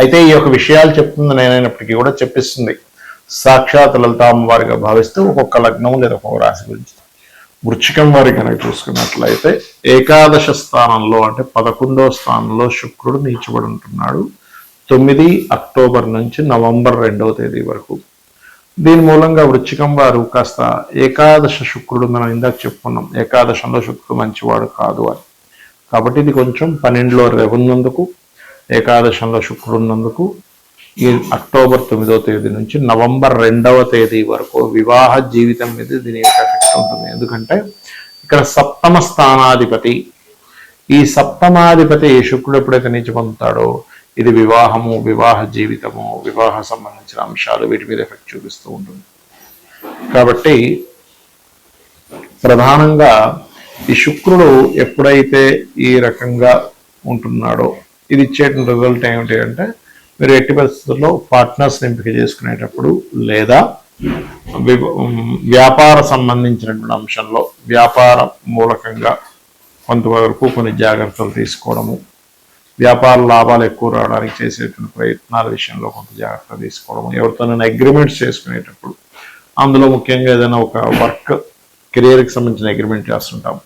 అయితే ఈ యొక్క విషయాలు చెప్తుంది నేనైనప్పటికీ కూడా చెప్పిస్తుంది. సాక్షాత్ లలిత భావిస్తూ ఒక్కొక్క లగ్నం లేదా ఒక్కొక్క రాశి గురించి. వృచ్చికం వారి కనుక చూసుకున్నట్లయితే ఏకాదశ స్థానంలో అంటే పదకొండో స్థానంలో శుక్రుడు నీచబడి ఉంటున్నాడు. తొమ్మిది అక్టోబర్ నుంచి నవంబర్ రెండవ తేదీ వరకు. దీని మూలంగా వృచ్చికం వారు కాస్త ఏకాదశ శుక్రుడు మనం ఇందాక చెప్పుకున్నాం. ఏకాదశంలో శుక్రుడు మంచివాడు కాదు అని. కాబట్టి ఇది కొంచెం పన్నెండులో రెవన్నందుకు ఏకాదశంలో శుక్రుడున్నందుకు ఈ అక్టోబర్ తొమ్మిదవ తేదీ నుంచి నవంబర్ రెండవ తేదీ వరకు వివాహ జీవితం మీద దీని యొక్క ఎఫెక్ట్ ఉంటుంది. ఎందుకంటే ఇక్కడ సప్తమ స్థానాధిపతి ఈ సప్తమాధిపతి శుక్రుడు ఎప్పుడైతే నీచి పొందుతాడో ఇది వివాహము వివాహ జీవితము వివాహ సంబంధించిన అంశాలు వీటి మీద ఎఫెక్ట్ చూపిస్తూ ఉంటుంది. కాబట్టి ప్రధానంగా ఈ శుక్రుడు ఎప్పుడైతే ఈ రకంగా ఉంటున్నాడో ఇది ఇచ్చేటువంటి రిజల్ట్ ఏమిటి అంటే మీరు ఎట్టి పరిస్థితుల్లో పార్ట్నర్స్ ఎంపిక చేసుకునేటప్పుడు లేదా వ్యాపార సంబంధించినటువంటి అంశంలో వ్యాపార మూలకంగా కొంతవరకు కొన్ని జాగ్రత్తలు తీసుకోవడము వ్యాపార లాభాలు ఎక్కువ రావడానికి చేసేటువంటి ప్రయత్నాల విషయంలో కొంత జాగ్రత్త తీసుకోవడము ఎవరితోనైనా అగ్రిమెంట్స్ చేసుకునేటప్పుడు అందులో ముఖ్యంగా ఏదైనా ఒక వర్క్ కెరియర్కి సంబంధించిన అగ్రిమెంట్ చేస్తుంటాము.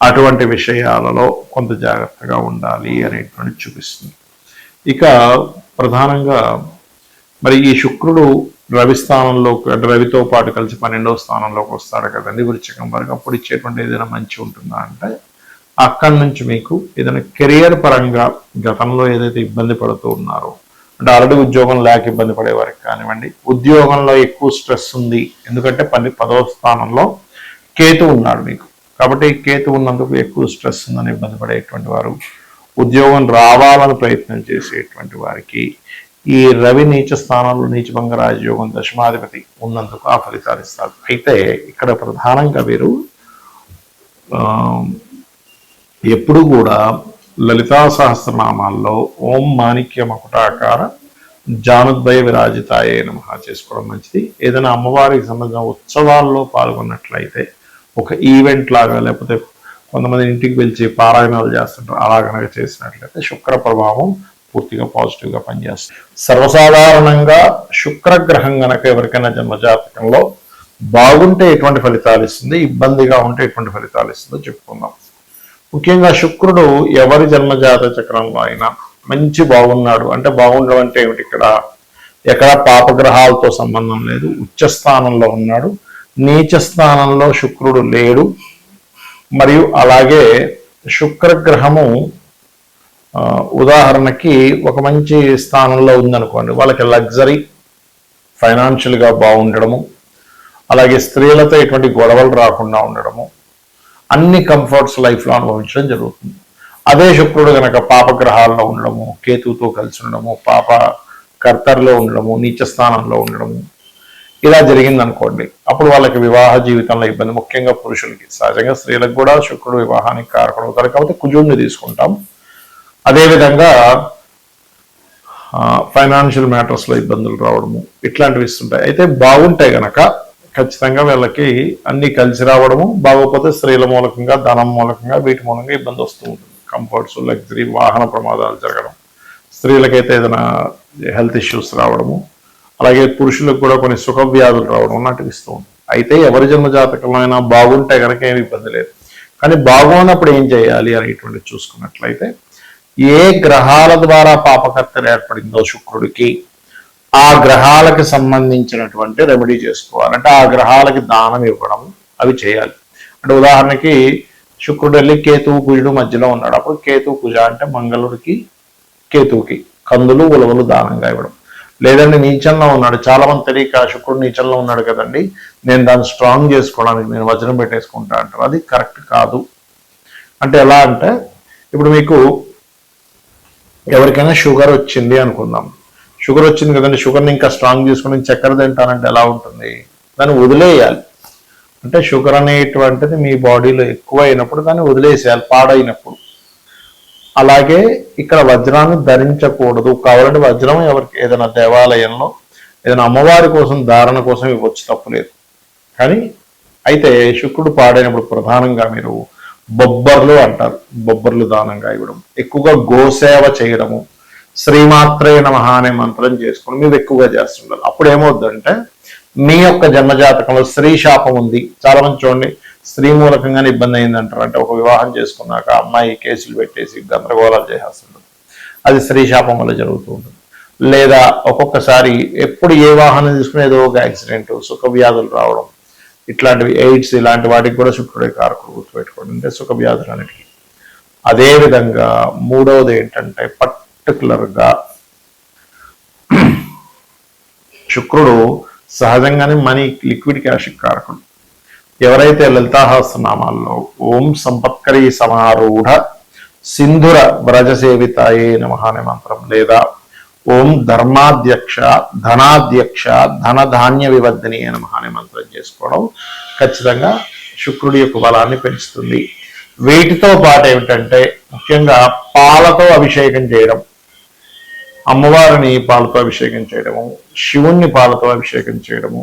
అటువంటి విషయాలలో కొంత జాగ్రత్తగా ఉండాలి అనేటువంటి చూపిస్తుంది. ఇక ప్రధానంగా మరి ఈ శుక్రుడు రవి స్థానంలో రవితో పాటు కలిసి పన్నెండవ స్థానంలోకి వస్తాడు కదండి. వృచ్చికం వరకు అప్పుడు ఇచ్చేటువంటి ఏదైనా మంచి ఉంటుందా అంటే అక్కడి నుంచి మీకు ఏదైనా కెరియర్ పరంగా గతంలో ఏదైతే ఇబ్బంది పడుతూ ఉన్నారో అంటే ఆల్రెడీ ఉద్యోగం లేక ఇబ్బంది పడే వారికి కానివ్వండి ఉద్యోగంలో ఎక్కువ స్ట్రెస్ ఉంది. ఎందుకంటే పది పదవ స్థానంలో కేతు ఉన్నాడు మీకు. కాబట్టి కేతు ఉన్నందుకు ఎక్కువ స్ట్రెస్ ఉందని ఇబ్బంది పడేటువంటి వారు ఉద్యోగం రావాలని ప్రయత్నం చేసేటువంటి వారికి ఈ రవి నీచ స్థానంలో నీచభంగ రాజయోగం దశమాధిపతి ఉన్నందుకు ఆ ఫలితాలు ఇస్తారు. అయితే ఇక్కడ ప్రధానంగా వీరు ఎప్పుడు కూడా లలితా సహస్రనామాల్లో ఓం మాణిక్య మకుటాకార జానుద్వయ విరాజితాయే నమ చేసుకోవడం మంచిది. ఏదైనా అమ్మవారికి సంబంధించిన ఉత్సవాల్లో పాల్గొన్నట్లయితే ఒక ఈవెంట్ లాగా లేకపోతే కొంతమంది ఇంటికి పిలిచి పారాయణాలు చేస్తుంటారు అలా కనుక చేసినట్లయితే శుక్ర ప్రభావం పూర్తిగా పాజిటివ్గా పనిచేస్తుంది. సర్వసాధారణంగా శుక్రగ్రహం కనుక ఎవరికైనా జన్మజాతకంలో బాగుంటే ఎటువంటి ఫలితాలు ఇస్తుంది ఇబ్బందిగా ఉంటే ఎటువంటి ఫలితాలు ఇస్తుందో చెప్పుకుందాం. ముఖ్యంగా శుక్రుడు ఎవరి జన్మజాత చక్రంలో అయినా మంచి బాగున్నాడు. అంటే బాగుండడం అంటే ఏమిటి ఇక్కడ? ఎక్కడ పాపగ్రహాలతో సంబంధం లేదు. ఉచ్చ స్థానంలో ఉన్నాడు. నీచ స్థానంలో శుక్రుడు లేడు. మరియు అలాగే శుక్రగ్రహము ఉదాహరణకి ఒక మంచి స్థానంలో ఉందనుకోండి వాళ్ళకి లగ్జరీ ఫైనాన్షియల్గా బాగుండడము అలాగే స్త్రీలతో ఎటువంటి గొడవలు రాకుండా ఉండడము అన్ని కంఫర్ట్స్ లైఫ్లో అనుభవించడం జరుగుతుంది. అదే శుక్రుడు కనుక పాపగ్రహాల్లో ఉండడము కేతువుతో కలిసి ఉండడము పాప కర్తర్లో ఉండడము నీచ స్థానంలో ఉండడము ఇలా జరిగింది అనుకోండి అప్పుడు వాళ్ళకి వివాహ జీవితంలో ఇబ్బంది. ముఖ్యంగా పురుషులకి. సహజంగా స్త్రీలకు కూడా శుక్రుడు వివాహానికి కారకుడు అవుతారు. కాబట్టి కుజుడిని తీసుకుంటాం. అదేవిధంగా ఫైనాన్షియల్ మ్యాటర్స్లో ఇబ్బందులు రావడము ఇట్లాంటివి ఇస్తుంటాయి. అయితే బాగుంటాయి గనక ఖచ్చితంగా వీళ్ళకి అన్ని కలిసి రావడము బాగోకపోతే స్త్రీల మూలకంగా ధనం మూలకంగా వీటి మూలంగా ఇబ్బంది వస్తూ ఉంటుంది. కంఫర్ట్స్ లగ్జరీ వాహన ప్రమాదాలు జరగడం స్త్రీలకైతే ఏదైనా హెల్త్ ఇష్యూస్ రావడము అలాగే పురుషులకు కూడా కొన్ని సుఖ వ్యాధులు రావడం లాంటివి ఇస్తూ ఉంటాయి. అయితే ఎవరి జన్మ జాతకంలో అయినా బాగుంటే కనుక ఏమి ఇబ్బంది లేదు. కానీ బాగున్నప్పుడు ఏం చేయాలి అనేటువంటి చూసుకున్నట్లయితే ఏ గ్రహాల ద్వారా పాపకర్తలు ఏర్పడిందో శుక్రుడికి ఆ గ్రహాలకి సంబంధించినటువంటి రెమెడీ చేసుకోవాలంటే ఆ గ్రహాలకి దానం ఇవ్వడం అవి చేయాలి. అంటే ఉదాహరణకి శుక్రుడు వెళ్ళి కేతువు కుజుడు మధ్యలో ఉన్నాడు. అప్పుడు కేతువు కుజ అంటే మంగళుడికి కేతువుకి కందులు ఉలవలు దానంగా ఇవ్వడం. లేదండి నీచంలో ఉన్నాడు. చాలా మంది తెలియక శుక్రుడు నీచంలో ఉన్నాడు కదండి. నేను దాన్ని స్ట్రాంగ్ చేసుకోవడానికి నేను వజనం పెట్టేసుకుంటా అంటారు. అది కరెక్ట్ కాదు. అంటే ఎలా అంటే ఇప్పుడు మీకు ఎవరికైనా షుగర్ వచ్చింది అనుకుందాం. షుగర్ వచ్చింది కదండి. షుగర్ని ఇంకా స్ట్రాంగ్ చేసుకుని చక్కెర తింటానంటే ఎలా ఉంటుంది? దాన్ని వదిలేయాలి. అంటే షుగర్ అనేటువంటిది మీ బాడీలో ఎక్కువ అయినప్పుడు దాన్ని వదిలేసేయాలి పాడైనప్పుడు. అలాగే ఇక్కడ వజ్రాన్ని ధరించకూడదు. కావాలంటే వజ్రం ఎవరికి ఏదైనా దేవాలయంలో ఏదైనా అమ్మవారి కోసం ధారణ కోసం ఇవ్వచ్చు తప్పులేదు కానీ అయితే శుక్రుడు పాడైనప్పుడు ప్రధానంగా మీరు బొబ్బర్లు అంటారు. బొబ్బర్లు దానంగా ఇవ్వడం. ఎక్కువగా గోసేవ చేయడము. శ్రీమాత్రే నమ అనే మంత్రం చేసుకుని మీరు ఎక్కువగా చేస్తుండాలి అప్పుడు ఏమవుద్దంటే మీ యొక్క జన్మజాతకంలో స్త్రీ శాపం ఉంది. చాలా మంది చూడండి స్త్రీ మూలకంగానే ఇబ్బంది అయింది అంటారు అంటే ఒక వివాహం చేసుకున్నాక అమ్మాయి కేసులు పెట్టేసి గందరగోళాలు చేసేస్తుంటుంది. అది స్త్రీ శాపం వల్ల జరుగుతూ ఉంటుంది. లేదా ఒక్కొక్కసారి ఎప్పుడు ఏ వాహనం తీసుకుని ఏదో ఒక యాక్సిడెంట్ సుఖ వ్యాధులు రావడం ఇట్లాంటివి ఎయిడ్స్ ఇలాంటి వాటికి కూడా శుక్రుడే కారకులు గుర్తుపెట్టుకోవడం అంటే సుఖ వ్యాధులు అన్నిటికీ అదేవిధంగా మూడవది ఏంటంటే పర్టికులర్గా శుక్రుడు సహజంగానే మనీ లిక్విడ్ క్యాష్ కారకుడు. ఎవరైతే లలితాహాసనామాల్లో ఓం సంపత్కరీ సమారూఢ సింధుర వ్రజసేవితాయే నమ అనే మంత్రం లేదా ఓం ధర్మాధ్యక్ష ధనాధ్యక్ష ధన ధాన్య వివర్ధిని నమ అనే మంత్రం చేసుకోవడం ఖచ్చితంగా శుక్రుడి యొక్క బలాన్ని పెంచుతుంది. వీటితో పాటు ఏమిటంటే ముఖ్యంగా పాలతో అభిషేకం చేయడం అమ్మవారిని పాలతో అభిషేకం చేయడము శివుణ్ణి పాలతో అభిషేకం చేయడము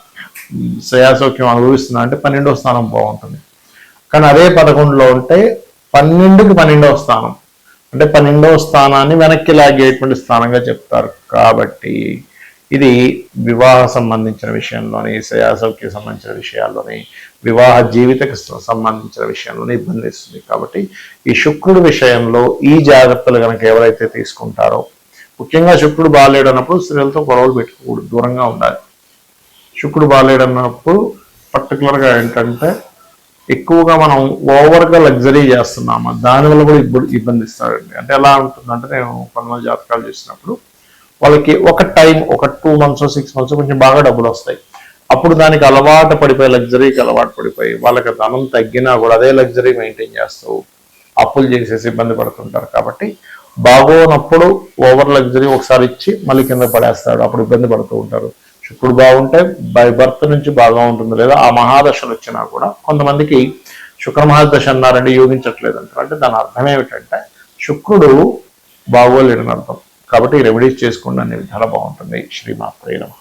శ్రేయాసౌఖ్యం అనుభవిస్తున్నా అంటే పన్నెండవ స్థానం బాగుంటుంది. కానీ అదే పదకొండులో ఉంటే పన్నెండుకి పన్నెండవ స్థానం. అంటే పన్నెండవ స్థానాన్ని వెనక్కి లాగేటువంటి స్థానంగా చెప్తారు. కాబట్టి ఇది వివాహ సంబంధించిన విషయంలోని శ్రేయాసౌఖ్య సంబంధించిన విషయాల్లోని వివాహ జీవితకు సంబంధించిన విషయంలోని ఇబ్బంది ఇస్తుంది కాబట్టి ఈ శుక్రుడు విషయంలో ఈ జాగ్రత్తలు కనుక ఎవరైతే తీసుకుంటారో ముఖ్యంగా శుక్రుడు బాగాలేడు అన్నప్పుడు స్త్రీలతో గొడవలు పెట్టుకోకూడదు. దూరంగా ఉండాలి. శుక్రుడు బాగాలేడన్నప్పుడు పర్టికులర్గా ఏంటంటే ఎక్కువగా మనం ఓవర్గా లగ్జరీ చేస్తున్నాము? దానివల్ల కూడా ఇబ్బంది ఇబ్బంది ఇస్తాడండి. అంటే ఎలా ఉంటుందంటే నేను కొంతమంది జాతకాలు చేసినప్పుడు వాళ్ళకి ఒక టైం ఒక టూ మంత్స్ సిక్స్ మంత్స్ కొంచెం బాగా డబ్బులు వస్తాయి. అప్పుడు దానికి అలవాటు పడిపోయి లగ్జరీకి అలవాటు పడిపోయి వాళ్ళకి ధనం తగ్గినా కూడా అదే లగ్జరీ మెయింటైన్ చేస్తూ అప్పులు చేసేసి ఇబ్బంది పడుతుంటారు. కాబట్టి బాగోనప్పుడు ఓవర్ లగ్జరీ ఒకసారి ఇచ్చి మళ్ళీ కింద పడేస్తాడు. అప్పుడు ఇబ్బంది పడుతూ ఉంటారు. శుక్రుడు బాగుంటే బై బర్త్ నుంచి బాగా ఉంటుంది లేదా ఆ మహాదశలు వచ్చినా కూడా కొంతమందికి శుక్ర మహాదశ అన్నారండి యోగించట్లేదు అంటారు అంటే దాని అర్థం ఏమిటంటే శుక్రుడు బాగోలేడని అర్థం. కాబట్టి రెమెడీస్ చేసుకోండి అనే విధాలు బాగుంటుంది. శ్రీమాత్రే నమ.